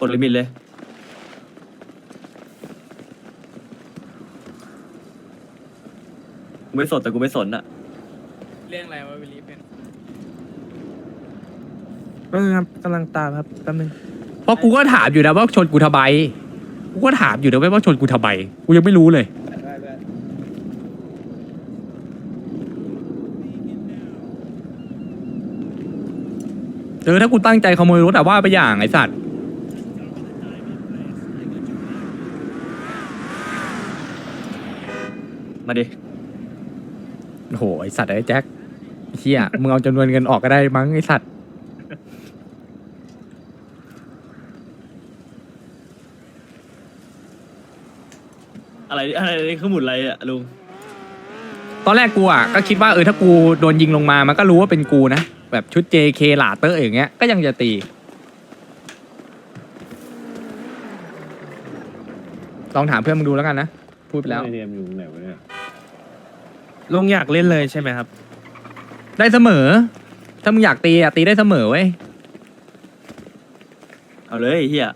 กดลิมิตเลย กูไม่สนแต่กูไม่สนอะเรื่องอะไรวะวิลลี่เป็นก็ครับกำลังตามครับแป๊บนึงเพราะกูก็ถามอยู่นะว่าชนกูทำไมกูก็ถามอยู่นะว่าชนกูทำไมกูยังไม่รู้เลย เออถ้ากูตั้งใจขโมยรถอะว่าไปอย่างไอสัตว์ มาดิโอ้โหไอสัตว์ไอ้แจ็คเฮียมึงเอาจำนวนเงินออกก็ได้มั้งไอสัตว์อะไรอะไรนี่คือหมุนอะไรอะลุงตอนแรกกูอะก็คิดว่าเออถ้ากูโดนยิงลงมามันก็รู้ว่าเป็นกูนะแบบชุด JK หลาเตอร์อย่างเงี้ยก็ยังจะตี ลองถามเพื่อนมึงดูแล้วกันนะ พูดไปแล้ว ไอเดียมอยู่ไหนวะเนี่ย ลุงอยากเล่นเลยใช่ไหมครับ ได้เสมอ ถ้ามึงอยากตีอะตีได้เสมอเว้ย เอาเลยไอ้เฮีย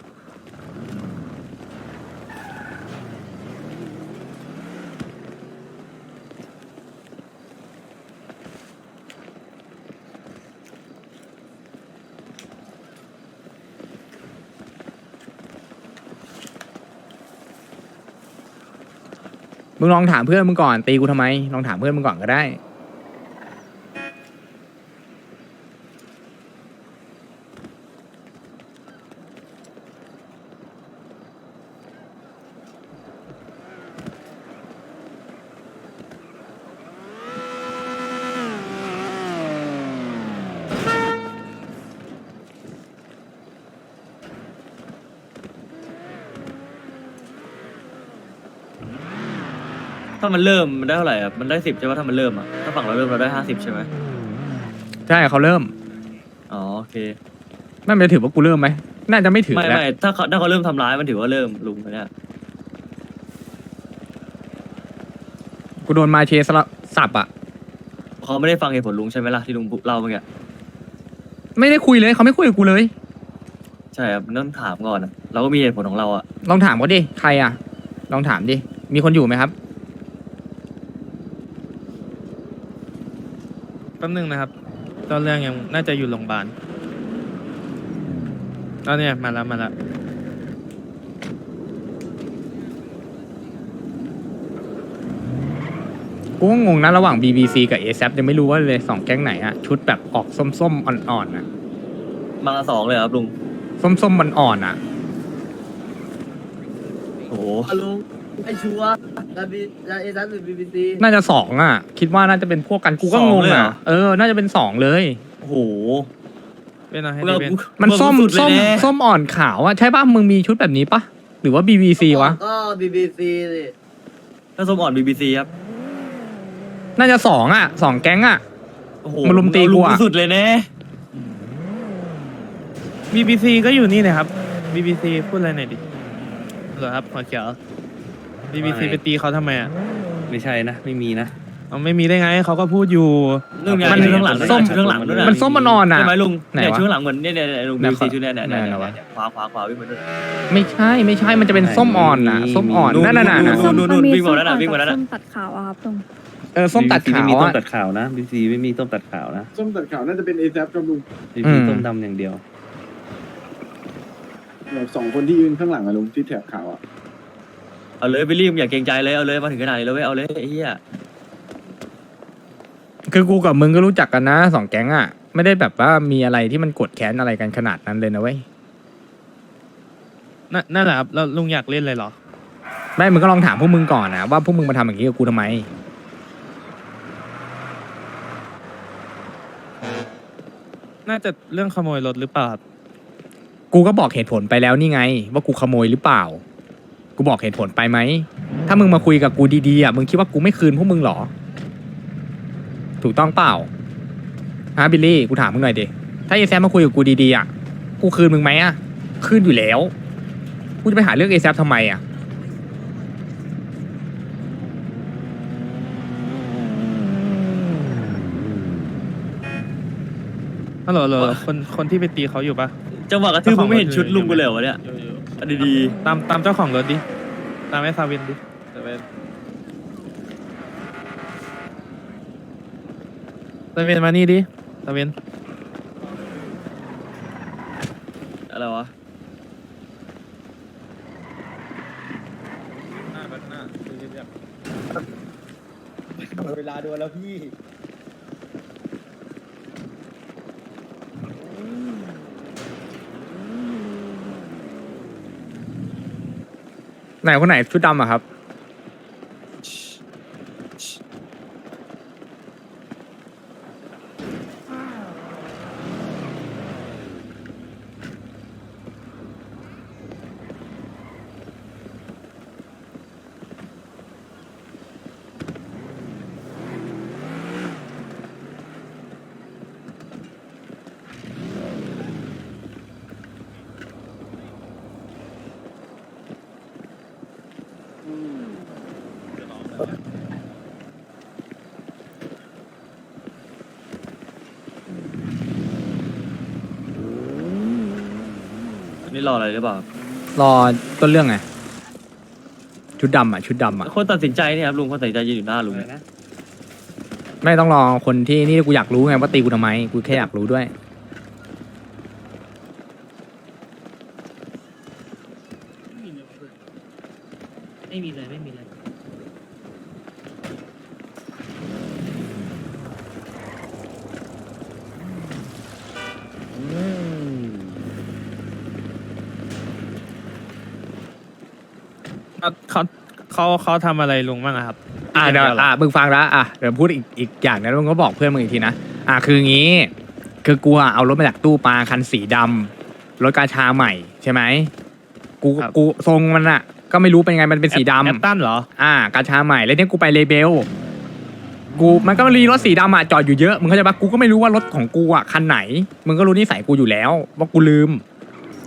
มึงลองถามเพื่อนมึงก่อนตีกูทำไมลองถามเพื่อนมึงก่อนก็ได้ ถ้ามันเริ่มมันได้เท่าไหร่อะมันได้สิบใช่ไหมถ้ามันเริ่มอะถ้าฝั่งเราเริ่มเราได้ห้าสิบใช่ไหมใช่เขาเริ่มอ๋อโอเคไม่เป็นถือว่ากูเริ่มไหมน่าจะไม่ถือไม่แล้วไม่ถ้าเขาถ้าเขาเริ่มทำร้ายมันถือว่าเริ่มลุงอันเนี่ยกูโดนมาเชสละสับอะเขาไม่ได้ฟังเหตุผลลุงใช่ไหมล่ะที่ลุงเล่าเมื่อกี้ไม่ได้คุยเลยเขาไม่คุยกับกูเลย ใช่ครับมันต้องถามก่อนอะเราก็มีเหตุผลของเราอะลองถามเขาดิใครอะ ลองถามดิมีคนอยู่ไหมครับ แป๊บนึงนะครับตอนเรื่องยังน่าจะอยู่โรงพยาบาลตอนเนี้ยมาแล้วมาแล้วกูก็งงนะระหว่าง BBC กับ ASAP ยังไม่รู้ว่าเลยสองแก๊งไหนอะชุดแบบออกส้มๆอ่อนๆอะมาสองเลยเหรอครับลุงส้มๆมันอ่อนๆอะโอ้โหลุงไอชัวร์ แล้วบีแล้วเอซันหรือบีบีซีน่าจะสองอะคิดว่าน่าจะเป็นพวกกันกูก็งงอะเออ น่าจะเป็นสองเลย โอ้โห เป็นอะไรให้พวกเรา เป็นมันส้มพวกเราส้มสุดเลยนะ ส้มอ่อนขาวอะใช่ป่ะ มึงมีชุดแบบนี้ปะหรือว่า BBC วะ ก็บีบีซีสิถ้าส้มอ่อน BBC ครับน่าจะสองอะสองแก๊งอะโอ้โหมันลุมตีกูอะลุมสุดเลยแน่บีบีซีก็อยู่นี่นะครับบีบีซีพูดอะไรหน่อยดิเหรอครับหัวเขียว บีบีซีไม่ไปตีเขาทำไมอะไม่ใช่นะ ไม่มีนะ เอาไม่มีได้ไงเขาก็พูดอยู่เรื่องไงมันชุดข้างหลังส้มชุดข้างหลังด้วยะมันส้มมันอ่อนอะใช่ไหมลุงไหนเนี่ยวะชุดข้างหลังเหมือนเนี่ยเนี่ยเนี่ยลุงไหน BBC ขอชุดเนี่ยเนี่ยเนี่ยไหนเนี่ยวะเนี่ยขวาขวาขวาวิ่งมาด้วยไม่ใช่ไม่ใช่มันจะเป็นส้มอ่อนอะมีส้มอ่อนนู่นนั่นน่ะนู่น่ะนส้มนู่นมันมีวิ่งมาแล้วน่ะส้วิ่งมาแล้วน่ะ ส้มตัดขาวอะครับตรงเออส้มตัด BBC ขาวไม่มีส้มอะตัดขาวนะ BBC ไม่มีส้มตัดขาวนะส้มตัดขาวน่าจะเป็นเอซครับลุง BBC อืมส้มดำอย่างเดียว แบบสองคนที่ยืนข้างหลังอะลุงที่แถบขาวอะ เอาเลยไปรีบอย่าเกรงใจเลยเอาเลยมาถึงขนาดนี้แล้วเว้ยเอาเลยไอ้เหี้ยคือกูกับมึงก็รู้จักกันนะสองแก๊งอะไม่ได้แบบว่ามีอะไรที่มันกดแค้นอะไรกันขนาดนั้นเลยนะเว้ยนั่นนั่นแหละครับแล้วลุงอยากเล่นเลยเหรอ ไม่มึงก็ลองถามพวกมึงก่อนนะว่าพวกมึงมาทำอย่างนี้กับกูทำไม น่าจะเรื่องขโมยรถหรือเปล่าครับกูก็บอกเหตุผลไปแล้วนี่ไง ว่ากูขโมยหรือเปล่า กูบอกเหตุผลไปไหม ถ้ามึงมาคุยกับกูดีๆอะ มึงคิดว่ากูไม่คืนพวกมึงเหรอ ถูกต้องเปล่าฮะบิลลี่ กูถามมึงหน่อยดิ ถ้าเอแซมาคุยกับกูดีๆอะ กูคืนมึงไหมอะ คืนอยู่แล้ว กูจะไปหาเรื่องเอแซทำไมอะ ฮัลโหลฮัลโหลคนคนที่ไปตีเขาอยู่ปะจังหวะกระทืบมึงไม่เห็นชุดลุงกูเลยเหรอวะเนี่ย อยู่อยู่อัน ดีตามตามเจ้าของรถดิ ตามไอ้ซาวินดิซาวินซาวินมานี่ดิซาวิน ๆอะไรวะ เวลาโดนแล้วพี่ ไห นคนไหนชุดดำอะครับ นนี้รออะไรหรือเปล่าครับรอต้นเรื่องไงชุดดำอะชุดดำอะคนตัดสินใจเนี่ยครับลุงคนตัดสินใจยืนอยู่หน้าลุงอะไรเนี่ยนะไม่ต้องรอคนที่นี่กูอยากรู้ไงว่าตีกูทำไมกูแค่อยากรู้ด้วย ไม่มีเลยไม่มีเลย เขา เขาเขาเขาทำอะไรลุงบ้างอะครับอ่าเดี๋ยวอ่ามึงฟังละอะเดี๋ยวพูดอีกอีกอย่างนะมึงก็บอกเพื่อนมึงอีกทีนะอ่าคืองี้ คือกูอะเอารถมาจากตู้ปลาคันสีดำรถกาชาใหม่ใช่ไหมกูครับกูทรงมันอะก็ไม่รู้เป็นไงมันเป็นสีดำ แอปตันเหรอ อ่ากาชาใหม่แล้วเนี่ยกูไปเลเบล กูมันก็มีรถสีดำอะจอดอยู่เยอะมึงเข้าใจปะกูก็ไม่รู้ว่ารถของกูอะคันไหนมึงก็รู้นิสัยกูอยู่แล้วว่ากูลืม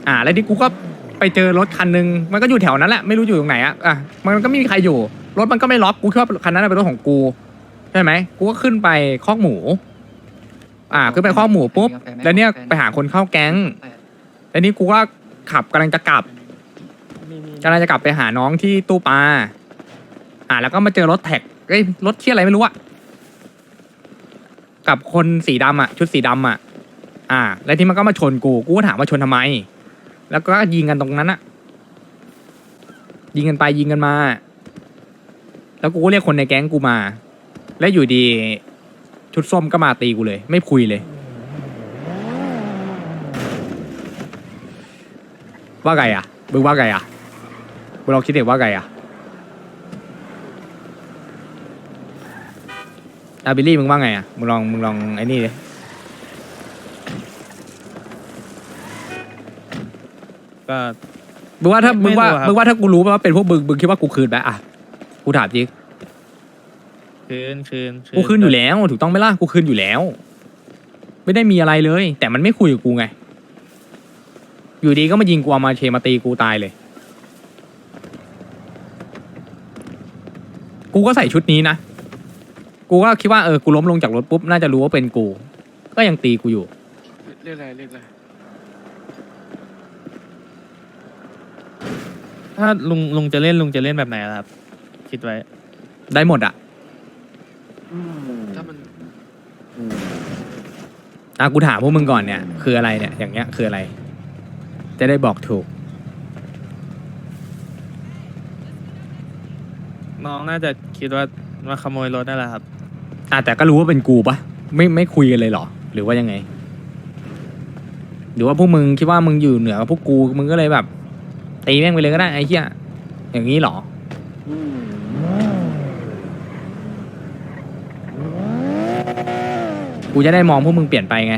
อ่า แล้วที่กูก็ ไปเจอรถคันหนึงมันก็อยู่แถวนั้นแหละไม่รู้อยู่ตรงไหนอะอะมันก็ไม่มีใครอยู่ รถมันก็ไม่ล็อกกูคิดว่าคันนั้นเป็นรถของกูใช่ไหมกูก็ขึ้นไปคอกหมู อ่าขึ้นไปคอกหมูปุ๊บแล้วเนี่ยไปหาคนเข้าแก๊งแล้วนี่กูก็ขับกำลังจะกลับกำลังจะกลับไปหาน้องที่ตู้ปลาอ่าแล้วก็มาเจอรถแท็กเอ้ยรถเที่ยอะไรไม่รู้อะกับคนสีดำอะ ชุดสีดำอะ อ่า แล้วที่มันก็มาชนกู กูก็ถามว่าชนทำไม แล้วก็ยิงกันตรงนั้นอะยิงกันไปยิงกันมา แล้วกูก็เรียกคนในแก๊งกูมา แล้วอยู่ดี ชุดส้มก็มาตีกูเลย ไม่คุยเลย ว่าไงอะมึงว่าไงอะมึงลองคิดเด็กว่าไงอะอาบิลลี่มึงว่าไงอะมึงลองมึงลองไอ้นี่ดิ ก็ มึงว่าถ้าไม่มึงว่าไม่รู้ครับ มึงว่าถ้ากูรู้ว่าเป็นพวกมึงมึงคิดว่ากูคืนไหมอะกูถามจริงคืนคืนกูคืนอยู่แล้วถูกต้องไหมล่ะกูคืนอยู่แล้ว ไม่ได้มีอะไรเลย แต่มันไม่คุยกับกูไง อยู่ดีก็มายิงกูเอามาเชมาตีกูตายเลย กูก็ใส่ชุดนี้นะกูก็คิดว่าเออกูล้มลงจากรถปุ๊บน่าจะรู้ว่าเป็นกู ก็ยังตีกูอยู่ เรียกอะไรเรียกอะไร ถ้าลุงลุงจะเล่นลุงจะเล่นแบบไหนล่ะครับ คิดไว้ ได้หมดอะถ้ามันอะกูถามพวกมึงก่อนเนี่ย คืออะไรเนี่ย อย่างเงี้ยคืออะไร จะได้บอกถูก น้องน่าจะคิดว่ามาขโมยรถนั่นแหละครับ อะแต่ก็รู้ว่าเป็นกูปะไม่ไม่คุยกันเลยเหรอ หรือว่ายังไง หรือว่าพวกมึงคิดว่ามึงอยู่เหนือกว่าพวกกูมึงก็เลยแบบ ตีแม่งไปเลยก็ได้ไอ้เหี้ยอย่างนี้เหรอกูจะได้มองพวกมึงเปลี่ยนไปไง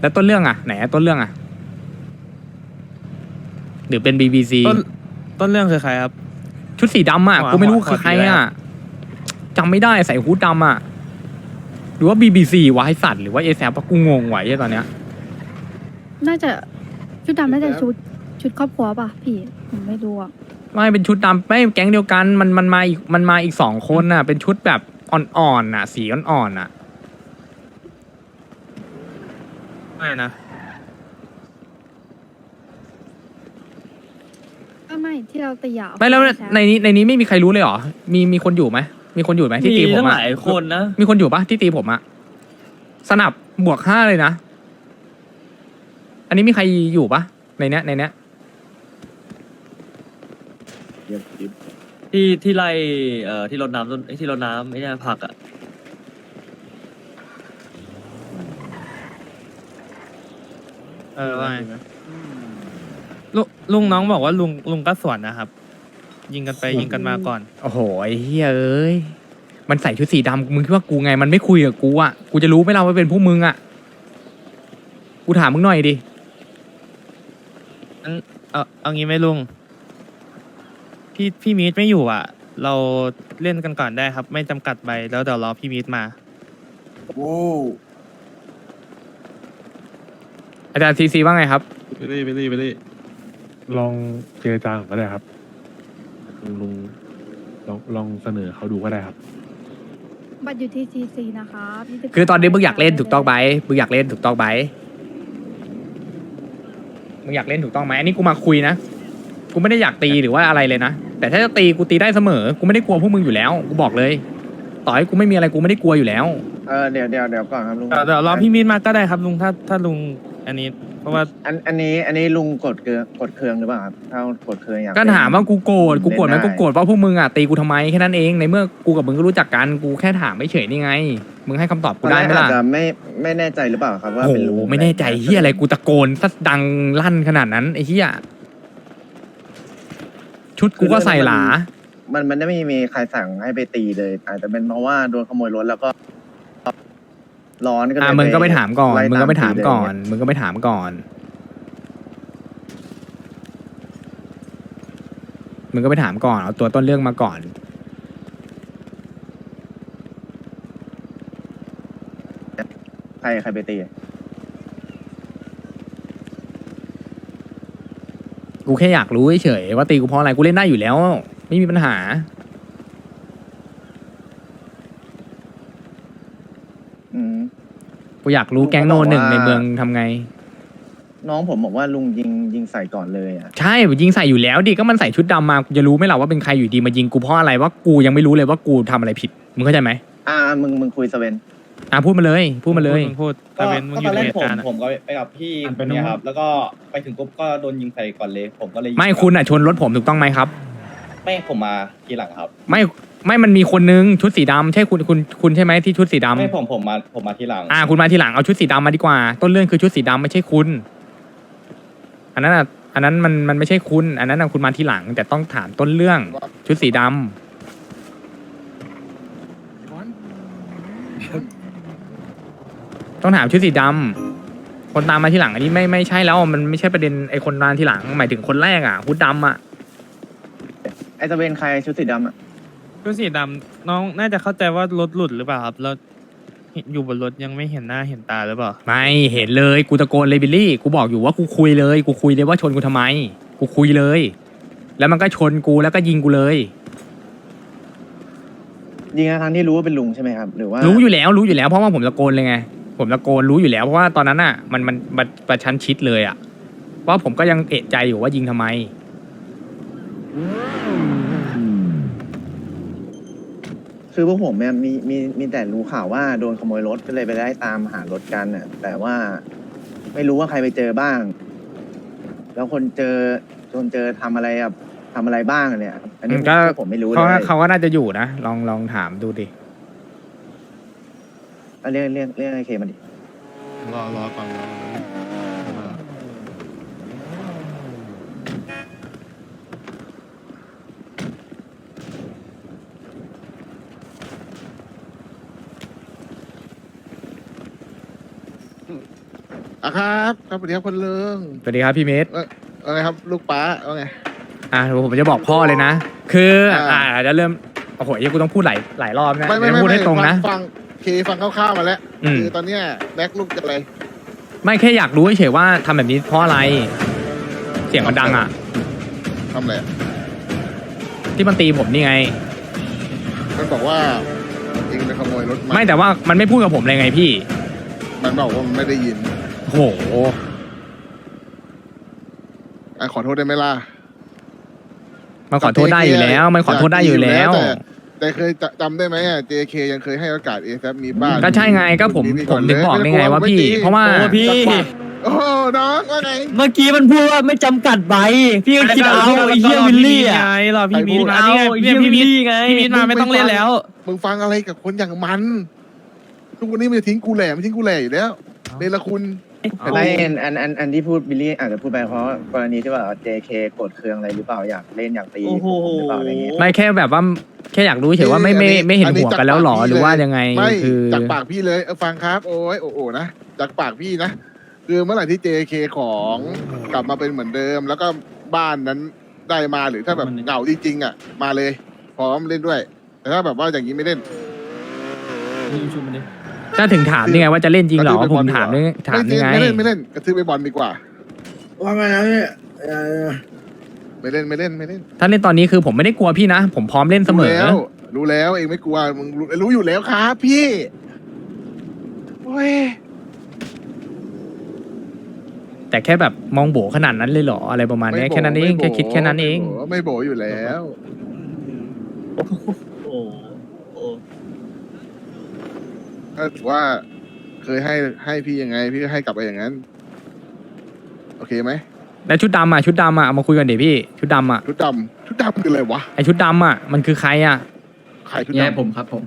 แล้วต้นเรื่องอะ ไหนอะต้นเรื่องอะ หรือเป็น BBC ต้น ต้นเรื่องคือใครครับ ชุดสีดำอะ หัวกูไม่รู้หัวคือใครสีอะไรอะอะจำไม่ได้ใส่ฮูดดำอะ หรือว่า BBC วะไอสัตว์หรือว่าเอแซปกูงงไหวะไอ้ตอนเนี้ย น่าจะชุดดำน่าจะชุดชุดครอบครัวป่ะพี่ผมไม่รู้อะไม่เป็นชุดดำไม่แก๊งเดียวกันมันมันมาอีกมันมาอีกสองคนน่ะ เป็นชุดแบบอ่อนๆน่ะ สีอ่อนๆน่ะ ไม่นะ ไม่ไม่ที่เราตีอะไม่แล้วใช่ในนี้ในนี้ไม่มีใครรู้เลยเหรอ มีมีคนอยู่ไหมมีคนอยู่ไหมที่มีตีผมตั้งหอะลายคนนะ มีคนอยู่ปะที่ตีผมอะสนับบวกห้าเลยนะ อันนี้มีใครอยู่ปะในเนี้ยในเนี้ยเดี๋ยวเดี๋ยวที่ที่ไล่เอ่อที่รดน้ำต้นไอ้ที่รดน้ำไอ้เนี่ยผักอะเออว่าไง ลุงลุงน้องบอกว่าลุงลุงก็สวนนะครับ ยิงกันไปยิงกันมาก่อน โอ้โหไอ้เฮ้ยเอ้ย มันใส่ชุดสีดำมึงคิดว่ากูไง มันไม่คุยกับกูอะกูจะรู้ไหมเราว่าเป็นพวกมึงอะกูถามมึงหน่อยดิ เอาเอางี้ไหมลุง พี่พี่มีดไม่อยู่อะ เราเล่นกันก่อนได้ครับ ไม่จำกัดใบแล้วเดี๋ยวรอพี่มีดมา โว้อาจารย์ซีซีว่าไงครับ ไปดิไปดิไปดิ ลองเจรจาก่อนก็ได้ครับลุงลุงลองลองเสนอเขาดูก็ได้ครับ บัตรอยู่ที่ซีซีนะคะพี่คือตอนนี้มึงอยากเล่นถูกต้องไหมมึงอยากเล่นถูกต้องไหมมึงอยากเล่นถูกต้องไหมอันนี้กูมาคุยนะ กูไม่ได้อยากตีหรือว่าอะไรเลยนะ แต่ถ้าจะตีกูตีได้เสมอ กูไม่ได้กลัวพวกมึงอยู่แล้ว กูบอกเลย ต่อให้กูไม่มีอะไรกูไม่ได้กลัวอยู่แล้ว เออเดี๋ยวเดี๋ยวเดี๋ยวก่อนครับลุงเดี๋ยวเดี๋ยวรอพี่มีดมาก็ได้ครับลุงถ้าถ้าลุงอันนี้เพ ราะว่าอันอันนี้อันนี้ลุงกดเกลือกดเคืองหรือเปล่าครับถ้ากดเคืองอยากก็ถามว่ากูโกรธกูโกรธไหมเล่นได้กูโกรธว่าพวกมึงอะตีกูทำไมแค่นั้นเองในเมื่อกูกับมึงก็รู้จักกันกูแค่ถามไม่เฉยนี่ไง มึงให้คำตอบตกูอนได้แรกไหมอาจล่ะจะไม่ไม่แน่ใจหรือเปล่าครับว่าโอ้เป็นโหลุงไม่แน่ใจเฮียอะไรกูตะโกนซะดังลั่นขนาดนั้นไอ้เฮียชุดกูก็ใส่หลา มันมันไม่มีใครสั่งให้ไปตีเลย อาจจะเป็นเพราะว่าโดนขโมยรถแล้วก็ ร้อนก็เลยอะมึงก็ไปถามก่อนล่มึงก็ไปถามตีเลยก่อน มึงก็ไปถามก่อน มึงก็ไปถามก่อน เอาตัวต้นเรื่องมาก่อน ใครใครไปตีกูแค่อยากรู้เฉยๆว่าตีกูเพราะอะไร กูเล่นได้อยู่แล้ว ไม่มีปัญหา อืม กูอยากรู้แก๊งโนหนึ่งเขาบอกว่าในเมืองทำไง น้องผมบอกว่าลุงยิงยิงใส่ก่อนเลยอะ ใช่ยิงใส่อยู่แล้วดิก็มันใส่ชุดดำมากูจะรู้ไหมล่ะว่าเป็นใครอยู่ดีมายิงกูเพราะอะไรว่ากูยังไม่รู้เลยว่ากูทำอะไรผิดมึงเข้าใจไหมอ่ามึงมึงคุยสเวน อะพูดมาเลยพูดมาเลยพูดพูดแต่เป็นมึงอยู่ในเหตุการณ์อะผมก็ไปกับพี่คนเนี้ยครับ แล้วก็ไปถึงปุ๊บก็โดนยิงใส่ก่อนเลย ผมก็เลยไม่คุณอะชนรถผมถูกต้องไหมครับ ไม่ผมมาทีหลังครับ ไม่ ไม่มันมีคนนึงชุดสีดำใช่คุณคุณคุณใช่ไหมที่ชุดสีดำไม่ผมผมมาผมมาทีหลังอ่า คุณมาทีหลังเอาชุดสีดำมาดีกว่า ต้นเรื่องคือชุดสีดำไม่ใช่คุณ อันนั้นอะอันนั้นมันมันไม่ใช่คุณ อันนั้นอะคุณมาทีหลัง แต่ต้องถามต้นเรื่องชุดสีดำต้องถามชุดสีดำคนตามมาทีหลัง อันนี้ไม่ไม่ใช่แล้วมันไม่ใช่ประเด็นไอ้คนตามทีหลัง หมายถึงคนแรกอะฮุดดำอะไอสเวนใครชุดสีดำอะ ชุดสีดำน้องน่าจะเข้าใจว่ารถหลุดหรือเปล่าครับแล้วอยู่บนรถยังไม่เห็นหน้าเห็นตาหรือเปล่าไม่เห็นเลยกูตะโกนเลยบิลลี่กูบอกอยู่ว่ากูคุยเลยกูคุยเลยว่าชนกูทำไม กูคุยเลย แล้วมันก็ชนกูแล้วก็ยิงกูเลย ยิงทั้งที่รู้ว่าเป็นลุงใช่ไหมครับ หรือว่ารู้อยู่แล้วรู้อยู่แล้วเพราะว่าผมตะโกนเลยไง ผมตะโกนรู้อยู่แล้วเพราะว่าตอนนั้นอะมันมันมันประชันชิดเลยอะว่าผมก็ยังเอะใจอยู่ว่ายิงทำไม คือพวกผมเนี่ยมีมีมีแต่รู้ข่าวว่าโดนขโมยรถก็เลยไปได้ตามหารถกันอะ แต่ว่าไม่รู้ว่าใครไปเจอบ้าง แล้วคนเจอคนเจอทำอะไรอะทำอะไรบ้างเนี่ย อันนี้อืมก็พวกผมไม่รู้เลเขายเขาก็น่าจะอยู่นะ ลองลองถามดูดิ เอาเรียกเรียกเรียกไอเคมาดิรอรอก่อนรอก่ อะครับ ครับสวัสดีครับคนเลิงสวัสดีครับพี่เมธอะไรครับ ลูกป้าว่าไง อะเดี๋ยวผมจะบอกพ่อเลยนะ คืออ่าอ่าจะเริ่มโอ้โหยังกูต้องพูดหลายหลายรอบนะไม่ไม่เดี๋ยวไม่พูดให้ตรงนะฟังฟังเคฟังคร่าวๆมาแล้วอืม คือตอนเนี้ยแบ็คลูกจะอะไร ไม่แค่อยากรู้เฉยๆว่าทำแบบนี้เพราะอะไร เสียงมันดังอะ ทำอะไรอะที่มันตีผมนี่ไง มันบอกว่าเองไปขโมยรถไม่แต่ว่ามันไม่พูดกับผมเลยไงพี่ มันบอกว่ามันไม่ได้ยินโอ้โห อะขอโทษได้ไหมล่ะมันขอโทษได้อยู่แล้ว มันขอโทษได้อยู่แล้วแต่แต่เคยจจำได้ไหมอะ JK ยังเคยให้โอกาสเอซมีบ้านก็ใช่ไงก็ผมนี่ผก่มนถึงบอกได้ไงว่าพี่เพราะว่า โอ้พี่ โอ้โหน้องว่าไง เมื่อกี้มันพูดว่าไม่จำกัดใบ พี่ก็คิดเอาไอ้เหี้ยวิลลี่อะไงรอพี่มีคิดมาเอานี่ไงไอ้เนี่เหี้ยยพี่วิลมีลี่ไงพี่มีมาไม่ต้องเล่นแล้ว มึงฟังอะไรกับคนอย่างมัน ทุกวันนี้มันจะทิ้งกูแหล่มันทิ้งกูแหล่อยู่แล้วเนรคุณไม่อันอันอันอันที่พูดบิลลี่อาจจะพูดไปเพราะกรณีที่ว่า JK โกรธเคืองอะไรหรือเปล่าอยากเล่นอยากตีโอ้โห ผมหรือเปล่าอะไรเงี้ยไม่แค่แบบว่าแค่อยากรู้เฉยว่าไม่ไม่ไม่เห็นหัวกันแล้วหรอหรือว่ายังไงไม่คือจากปากพี่เลยเออฟังครับ โอ้ยโอ้โหนะจากปากพี่นะคือเมื่อไหร่ที่ JK ของกลับมาเป็นเหมือนเดิม แล้วก็บ้านนั้นได้มาหรือถ้าแบบเหงาจริงๆอะ มาเลย พร้อมเล่นด้วย แต่ถ้าแบบว่าอย่างนี้ไม่เล่นถ้าถึงถามนี่ไงว่าจะเล่นจริงเหรอก็คือผมเป็นบอลถามดีนี่กว่าถามนี่ไงไม่เล่นไม่เล่นกระทืบไปบอลดีกว่า ว่าไงนะพี่เอ่อไม่เล่นไม่เล่นไม่เล่น ถ้าเล่นตอนนี้คือผมไม่ได้กลัวพี่นะ ผมพร้อมเล่นเสมรู้อแล้วรู้แล้วเองไม่กลัวมึงรู้รู้อยู่แล้วครับ พี่โอ้ยแต่แค่แบบมองโบขนาดนั้นเลยเหรออะไรประมาณเนี้ยไม่โบแค่นั้นเองไม่โบแค่คิดแค่นั้นเอง ไม่โบไม่โบอยู่แล้วโอ้โหโอ้ ถ้าถือว่าเคยให้ให้พี่ยังไง พี่ก็ให้กลับไปอย่างนั้น โอเคไหมแล้วชุดดำอะชุดดำอะเอามาคุยกันเดี๋ยวพี่ชุดดำอะชุดดำชุดดำคืออะไรวะไอชุดดำอะมันคือใครอะใครชุดแย่ดำผมครับผม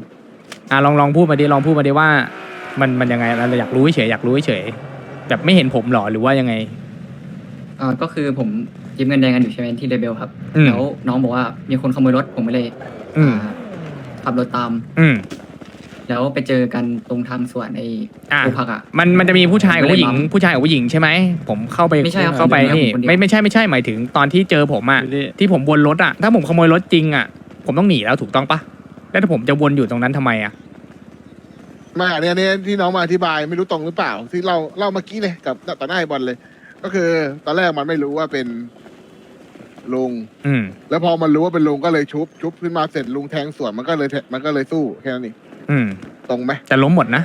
อะลองลองพูดมาดิลองพูดมาดิว่า มันมันยังไงเราอยากรู้เฉยอยากรู้เฉยแบบไม่เห็นผมเหรอหรือว่ายังไง อ่าก็คือผมยืมเงินแดงกันอยู่ใช่ไหมที่เรเบลครับอืมแล้วน้องบอกว่ามีคนขโมยรถผมก็เลยอืม อ่าขับรถตาม อืม แล้วไปเจอกันตรงทางสวนไอ้อะ ภูพักอะ มันมันจะมีผู้ชายกับผู้หญิง ไม่ได้บัมผู้ชายกับผู้หญิงใช่ไหมผมเข้าไปไม่ใช่ครับเข้าไปผมนี่ผมคนเดียว ไม่ไม่ใช่ไม่ใช่หมายถึงตอนที่เจอผมอะที่ผมวนรถอะถ้าผมขโมยรถจริงอะผมต้องหนีแล้วถูกต้องปะแล้วถ้าผมจะวนอยู่ตรงนั้นทำไมอะมาเนี่ยเนี่ยที่น้องมาอธิบายไม่รู้ตรงหรือเปล่า ที่เราเล่าเมื่อกี้เลยกับต่อหน้าไอ้บอลเลย ก็คือตอนแรกมันไม่รู้ว่าเป็นลุง อืมแล้วพอมันรู้ว่าเป็นลุงก็เลยชุบชุบขึ้นมาเสร็จลุงแทงสวนมันก็เลยแทมันก็เลยสู้แค่นั้นเอง อืม ตรงไหมแต่ล้มหมดนะ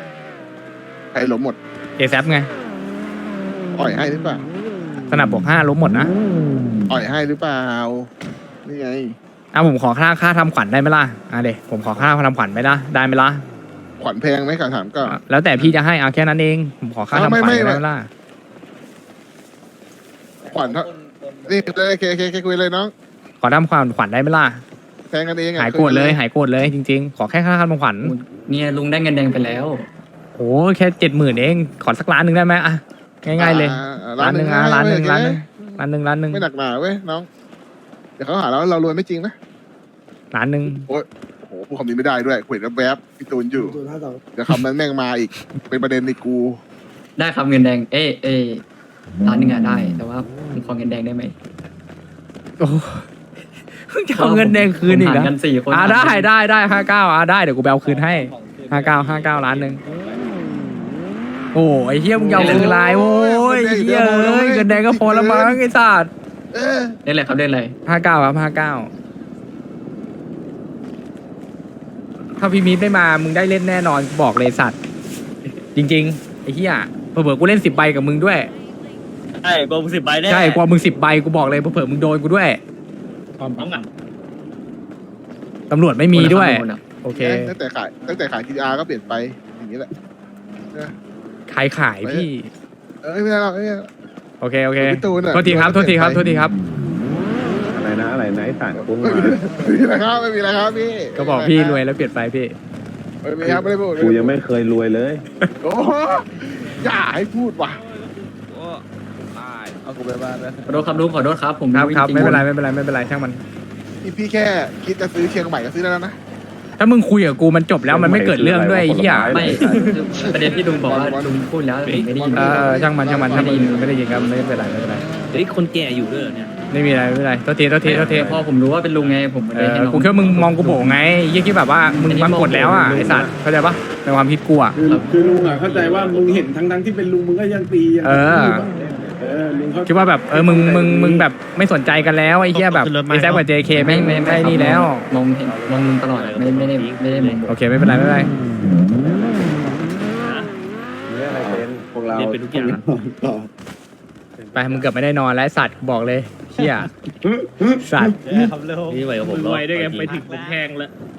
ใครหลมหมดเอซไงอ่อยให้หรือเปล่าสนับบวกห้าล้มหมดนะอ่อยให้หรือเปล่านี่ไงอะผมขอค่าค่าทำขวัญได้ไหมล่ะอะเดี๋ยวผมขอค่าทำขวัญไหมล่ะได้ไหมล่ะขวัญแพงไหมก่อนถามก็ อะแล้วแต่พี่จะให้เอาแค่นั้นเองผมขอค่าทำขวัญไม่ไม่ได้ไม่ ไหมล่ะขวัญเท่านี่เลยโอเคโอเคโอเคคุยเลยน้องขอทำความขวัญได้ไหมล่ะ แทงกันเองอะหายโกรธเลยหายโกรธเลยจริงๆ ขอแค่ค่าทำขวัญเนี่ยลุงได้เงินแดงไปแล้ว โอ้แค่เจ็ดหมื่นเอง ขอสักล้านหนึ่งได้ไหมอะง่ายๆเลยอ่อ่ล้านหนึ่งนะให้ล้านหนึ่งโอเคล้านหนึ่งล้านหนึ่งล้านหนึ่งไม่หนักหนาเว้ยน้อง เดี๋ยวเขาหาแล้วเรารวยไม่จริงนะล้านหนึ่งโอ้ยโอ้โหพูดคำนี้ไม่ได้ด้วยเขวนแวบๆพี่ตูนอยู่ศูนย์ห้าสองเดี๋ยวคำนั้นแม่งมาอีก เป็นประเด็นในกู ได้ครับเงินแดง เอ้ยเอ้ยร้านหนึงอะได้ แต่ว่าผมขอเงินแดงได้ไหมโอ้เพิ่งจะเอาเงินแดงคืนอีกผมหารนะกันสี่คนอ่าได้ได้ได้ห้าเก้าอ่าได้เดี๋ยวกูไปเอาคืนให้ห้าเก้าห้าเก้าล้านหนึ่งโอ้ไอ้เหี้ยมึงยาวคืนลายโอ้ยไอ้เหี้ยเอ้ยเงินแดงก็พอละมั้งไอ้สัตว์เออเล่นอะไรครับเล่นอะไรห้าเก้าครับห้าเก้าถ้าพี่มีดไม่มามึงได้เล่นแน่นอนกูบอกเลยสัตว์ จริงๆไอ้เหี้ยเผื่อๆกูเล่นสิบใบกับมึงด้วยใช่โกงสิบใบแน่ใช่กว่ามึงสิบใบกูบอกเลยเผื่อๆมึงโดนกูด้วย น้องอะตำรวจไม่มีด้วย คนละโอเคตั้งแต่ขายตั้งแต่ขายทีอาร์ก็เปลี่ยนไปอย่างนี้แหละ ขายขายพี่ เออไม่เป็นไรหรอกไม่เป็นไรหรอก โอเคโอเคพี่ตูนอะ โทษทีครับโทษทีครับโทษทีครับ อะไรนะอะไรนะไอ้ต่างกุ้งไม่มามีอะไรครับไม่มีอะไรครับพี่ก็บอกพี่รวยแล้วเปลี่ยนไปพี่ ไม่มีครับไม่ได้พูดกูยังไม่เคยรวยเลยโอ้โหอย่าให้พูดว่ะ เอากูไปบ้านนะขอโทษครับลุงขอโทษครับผมครับครับจงๆไม่เป็นไรไม่เป็นไรไม่เป็นไรช่างมัน นี่พี่แค่คิดจะซื้อเชียงใหม่ก็ซื้อได้แล้วนะถ้ามึงคุยกับกูมันจบแล้วมันไม่เกิดเรื่องด้วยไอ้เหี้ยไม่คือประเด็นที่ลุงบอกว่าลุงพูดแล้วผมไม่ได้ยินเออช่างมันช่างมันช่างมันไม่ได้ยินครับไม่เป็นไรไม่เป็นไรเฮ้ยคนแก่อยู่ด้วยเหรอเนี่ยไม่มีอะไรไม่เป็นไรโทษทีโทษทีโทษทีพอผมรู้ว่าเป็นลุงไงผมไม่เอได้อให้น้องกูแค่มึงมองกูโบไงยี่คิดแบบว่ามึงมากดแล้วอะไอ้สัตว์เข้าใจปะในความคิดกูอะคือคือลุงอะเข้าใจว่ามึงเห็นทั้งทั้งๆที่เป็นลุงมึงก็ยังตียังเออแกอลุงเข้า คิดว่าแบบเออมึงมึงมึงแบบไม่สนใจกันแล้วไอ้เหี้ยแบบไอ้แซกกับ JK แม่งไม่ไม่นี่แล้วมองเห็นมองตลอดไม่ไม่ได้ไม่ได้มองโอเคไม่เป็นไรไม่เป็นไรเรื่องอะไรเป็นพวกเราเล่นเป็นทุกอย่างไปมึงเกือบไม่ได้นอนแล้วไอ้สัตว์กูบอกเลยเหี้ยสัตว์นี่ไหวกับผมรวยด้วยไงไปถึงผมแทงแล้วเ